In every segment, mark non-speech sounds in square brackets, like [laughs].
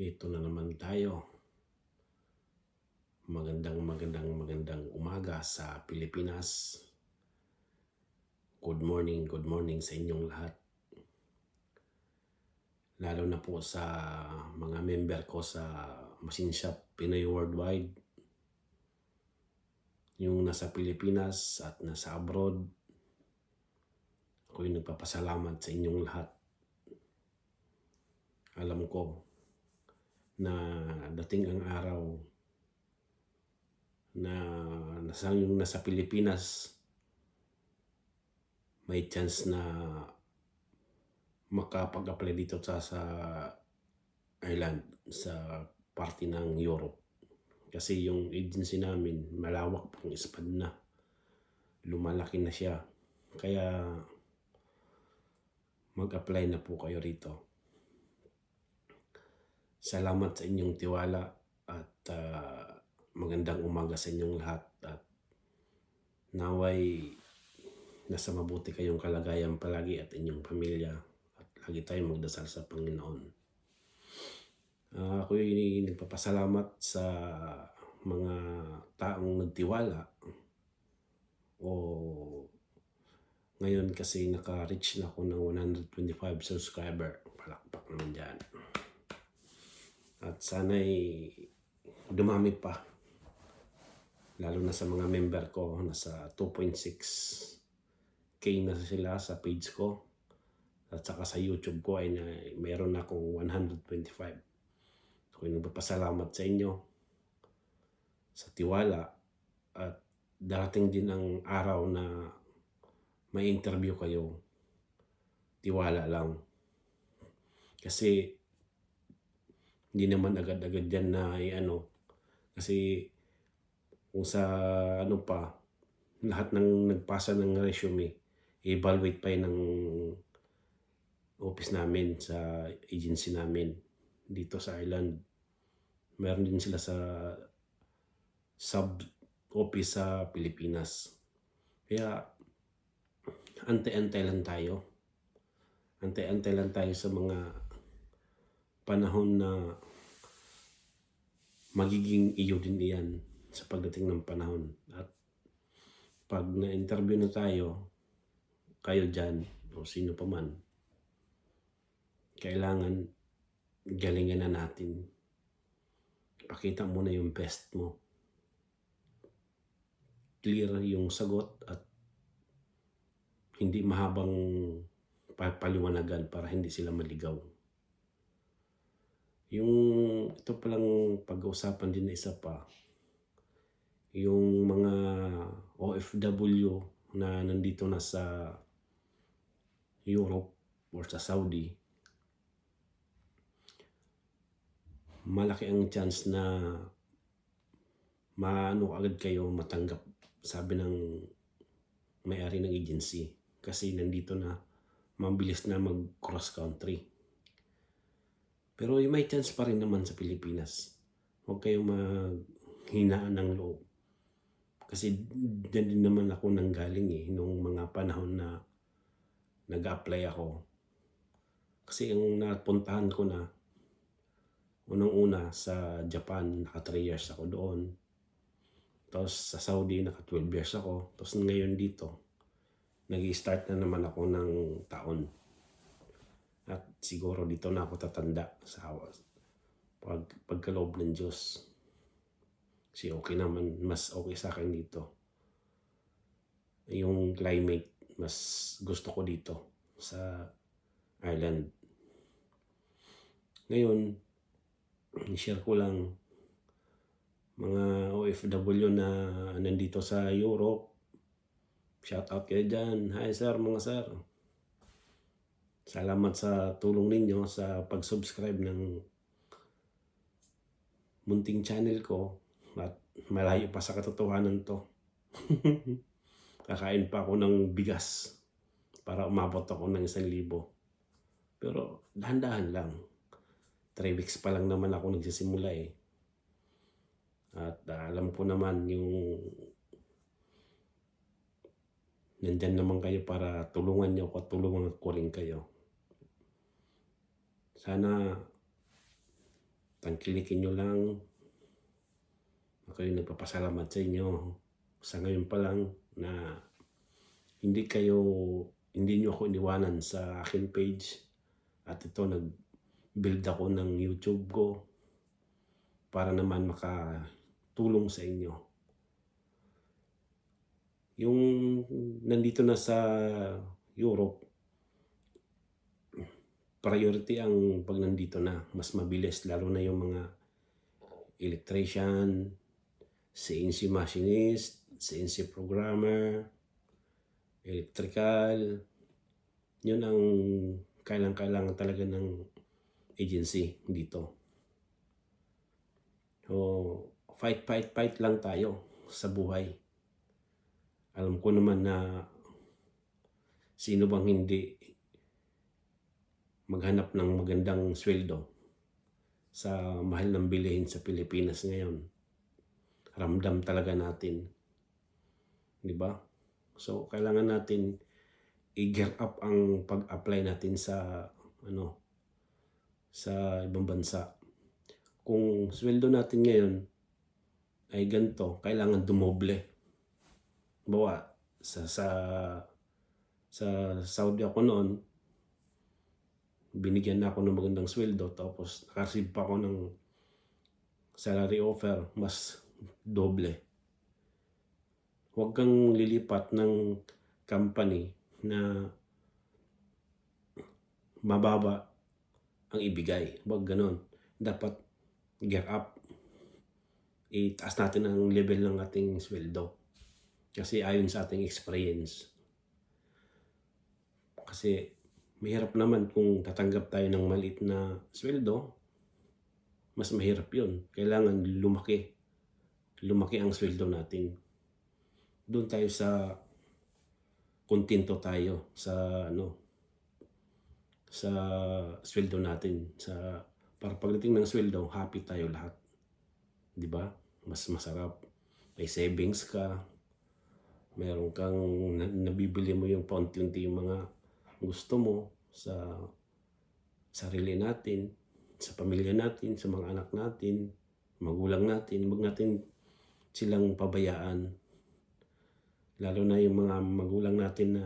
Dito na naman tayo. Magandang magandang magandang umaga sa Pilipinas. Good morning, good morning sa inyong lahat. Lalo na po sa mga member ko sa Machine Shop Pinoy Worldwide. Yung nasa Pilipinas at nasa abroad. Ako'y nagpapasalamat sa inyong lahat. Alam ko na dating ang araw na nasa yung nasa Pilipinas may chance na makapag-apply dito sa sa Ireland sa party ng Europe. Kasi yung agency namin malawak pang ispad na. Lumalaki na siya. Kaya mag-apply na po kayo rito salamat sa inyong tiwala at ah, magandang umaga sa inyong lahat at naway nasa mabuti kayong kalagayan palagi at inyong pamilya at lagi tayong magdasal sa Panginoon. Uh, ako nagpapasalamat sa mga taong nagtiwala o ngayon kasi naka-reach na ako ng 125 subscriber. Palakpak naman dyan. At sana'y dumami pa. Lalo na sa mga member ko, nasa 2.6k na sila sa page ko. At saka sa YouTube ko ay na, meron akong 125. Ako yung nagpapasalamat sa inyo sa tiwala at darating din ang araw na may interview kayo. Tiwala lang. Kasi hindi naman agad-agad yan na ano kasi kung sa ano pa lahat ng nagpasa ng resume evaluate pa yun ng office namin sa agency namin dito sa Ireland. Meron din sila sa sub office sa Pilipinas. Kaya ante-ante lang tayo. Ante-ante lang tayo sa mga panahon na magiging iyo din iyan sa pagdating ng panahon. At pag na-interview na tayo, kayo dyan, o sino pa man, kailangan galingan na natin. Pakita mo na yung best mo. Clear yung sagot at hindi mahabang paliwanagan para hindi sila maligaw. Yung ito palang pag-uusapan din na isa pa, yung mga OFW na nandito na sa Europe or sa Saudi, malaki ang chance na maano agad kayo matanggap sabi ng may-ari ng agency. Kasi nandito na mabilis na mag cross country pero may chance pa rin naman sa Pilipinas. Huwag kayong maghinaan ng loob. Kasi dyan din naman ako nanggaling eh, nung mga panahon na nag-apply ako. Kasi ang napuntahan ko na, unang-una sa Japan, naka 3 years ako doon. Tapos sa Saudi, naka 12 years ako. Tapos ngayon dito, nag-start na naman ako ng taon. At siguro dito na ako tatanda sa pag, pagkaloob ng Diyos. Kasi okay naman, mas okay sa akin dito. Yung climate, mas gusto ko dito sa Ireland. Ngayon, share ko lang mga OFW na nandito sa Europe. Shout out kayo dyan. Hi sir, mga sir. Salamat sa tulong ninyo sa pag-subscribe ng munting channel ko at malayo pa sa katotohanan to. [laughs] Kakain pa ako ng bigas para umabot ako ng isang libo. Pero dahan-dahan lang. 3 weeks pa lang naman ako nagsisimula eh. At uh, alam ko naman yung nandyan naman kayo para tulungan niyo ako at tulungan ko rin kayo. Sana tangkilikin nyo lang. Ako yung nagpapasalamat sa inyo. Sa ngayon pa lang na hindi kayo, hindi nyo ako iniwanan sa akin page. At ito, nag-build ako ng YouTube ko para naman makatulong sa inyo. Yung nandito na sa Europe, priority ang pag nandito na. Mas mabilis, lalo na yung mga electrician, CNC machinist, CNC programmer, electrical. Yun ang kailang-kailangan talaga ng agency dito. So, fight, fight, fight lang tayo sa buhay. Alam ko naman na sino bang hindi maghanap ng magandang sweldo sa mahal ng bilihin sa Pilipinas ngayon. Ramdam talaga natin. Di ba? So, kailangan natin i-gear up ang pag-apply natin sa ano sa ibang bansa. Kung sweldo natin ngayon ay ganito, kailangan dumoble. Bawa, sa, sa, sa Saudi ako noon, binigyan na ako ng magandang sweldo tapos nakareceive pa ako ng salary offer mas doble. Huwag kang lilipat ng company na mababa ang ibigay. Huwag ganon. Dapat gear up. Itaas natin ang level ng ating sweldo. Kasi ayon sa ating experience. Kasi mahirap naman kung tatanggap tayo ng maliit na sweldo, mas mahirap yun. Kailangan lumaki. Lumaki ang sweldo natin. Doon tayo sa kontento tayo sa ano sa sweldo natin sa para pagdating ng sweldo happy tayo lahat di ba mas masarap may savings ka meron kang na- nabibili mo yung paunti-unti yung mga gusto mo sa sarili natin, sa pamilya natin, sa mga anak natin, magulang natin, wag natin silang pabayaan. Lalo na yung mga magulang natin na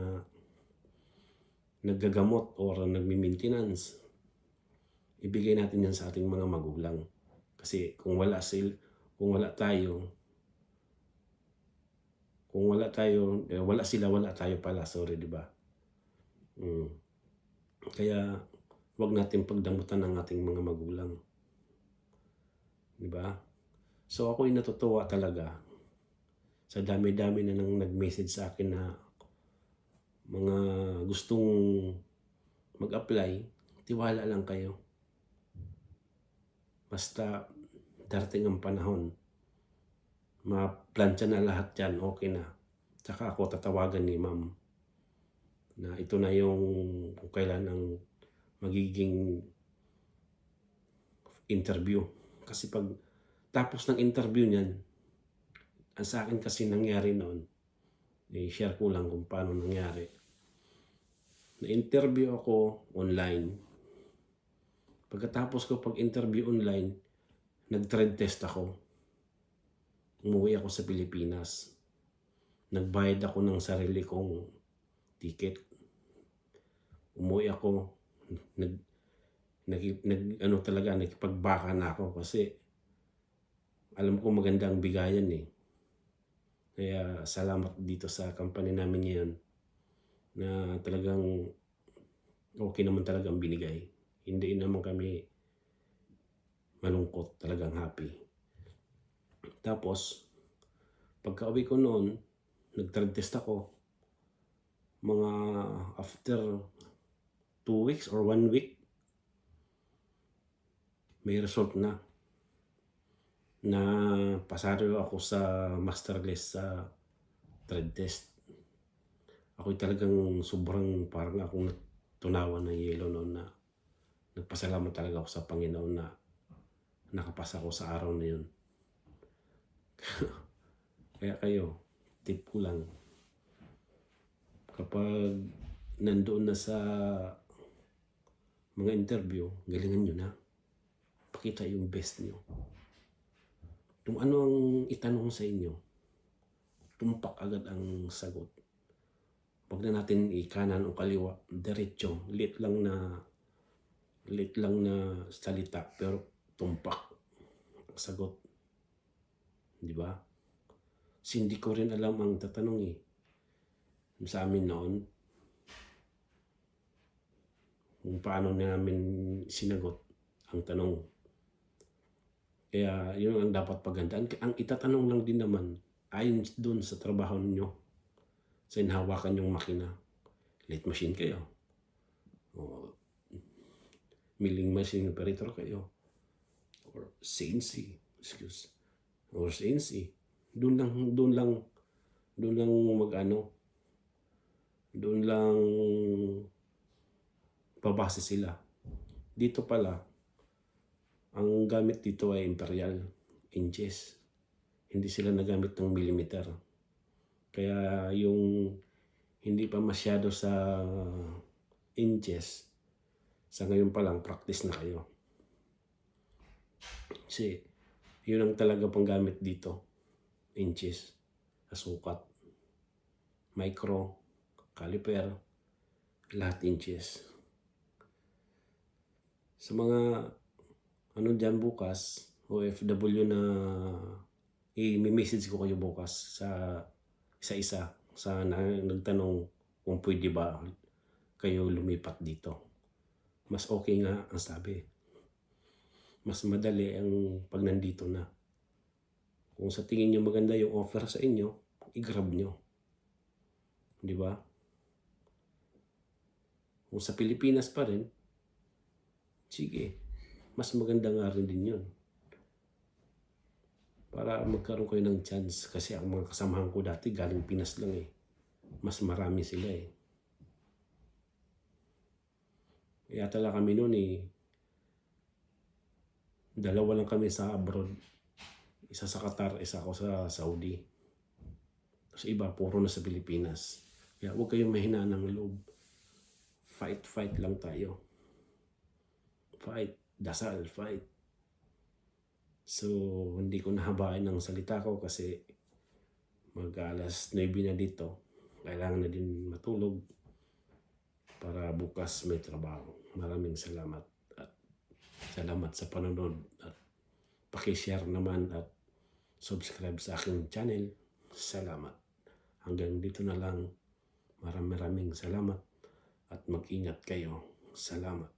naggagamot or nagmi-maintenance. Ibigay natin yan sa ating mga magulang. Kasi kung wala sil, kung wala tayo, kung wala tayo, eh, wala sila, wala tayo pala. Sorry, di ba? Mm. Kaya, wag natin pagdamutan ng ating mga magulang. Di ba? So, ako'y natutuwa talaga sa dami-dami na nang nag-message sa akin na mga gustong mag-apply, tiwala lang kayo. Basta darating ang panahon, ma-plansya na lahat yan, okay na. Tsaka ako tatawagan ni ma'am na ito na yung kung kailan ang magiging interview. Kasi pag tapos ng interview niyan, ang sa akin kasi nangyari noon, i-share ko lang kung paano nangyari. Na-interview ako online. Pagkatapos ko pag-interview online, nag-trend test ako. Umuwi ako sa Pilipinas. Nagbayad ako ng sarili kong ticket. Umuwi ako. Nag, nag, nag ano talaga, nagpagbaka na ako kasi alam ko maganda ang bigayan eh. Kaya salamat dito sa company namin ngayon na talagang okay naman talaga ang binigay. Hindi naman kami malungkot, talagang happy. Tapos, pagka uwi ko noon, nag-drug test ako. Mga after two weeks or one week, may result na na pasado ako sa master list sa trade test. Ako talagang sobrang parang akong tunawan ng yelo noon na nagpasalamat talaga ako sa Panginoon na nakapasa ako sa araw na yun. [laughs] Kaya kayo, tip ko lang, kapag nandoon na sa mga interview, galingan nyo na. ipakita yung best nyo. Kung ano ang itanong sa inyo, tumpak agad ang sagot. Huwag na natin ikanan o kaliwa, diretso, lit lang na lit lang na salita pero tumpak ang sagot. Di ba? Kasi hindi ko rin alam ang tatanong eh. Sa amin noon, kung paano namin sinagot ang tanong. Kaya yun ang dapat pagandaan. Ang itatanong lang din naman, ayon doon sa trabaho ninyo, sa inhawakan yung makina. Late machine kayo. O milling machine operator kayo. Or CNC, excuse. Or CNC. Doon lang, doon lang, doon lang mag-ano, doon lang babase sila. Dito pala, ang gamit dito ay imperial inches. Hindi sila nagamit ng millimeter. Kaya yung hindi pa masyado sa inches, sa ngayon pa lang, practice na kayo. Kasi, yun ang talaga pang gamit dito. Inches, asukat, micro, caliper, lahat inches. Sa mga ano dyan bukas, OFW na i-message ko kayo bukas sa isa-isa sa na, nagtanong kung pwede ba kayo lumipat dito. Mas okay nga ang sabi. Mas madali ang pag nandito na. Kung sa tingin nyo maganda yung offer sa inyo, i-grab nyo. Di ba? Kung sa Pilipinas pa rin, sige, mas maganda nga rin din yun. Para magkaroon kayo ng chance. Kasi ang mga kasamahan ko dati galing Pinas lang eh. Mas marami sila eh. Kaya tala kami noon eh. Dalawa lang kami sa abroad. Isa sa Qatar, isa ako sa Saudi. Tapos iba, puro na sa Pilipinas. Kaya huwag kayong mahina ng loob. Fight, fight lang tayo. Fight dasal, fight. So, hindi ko nahabain ang salita ko kasi mag alas 9 na dito. Kailangan na din matulog para bukas may trabaho. Maraming salamat at salamat sa panonood at pakishare naman at subscribe sa aking channel. Salamat. Hanggang dito na lang. Maraming maraming salamat at mag-ingat kayo. Salamat.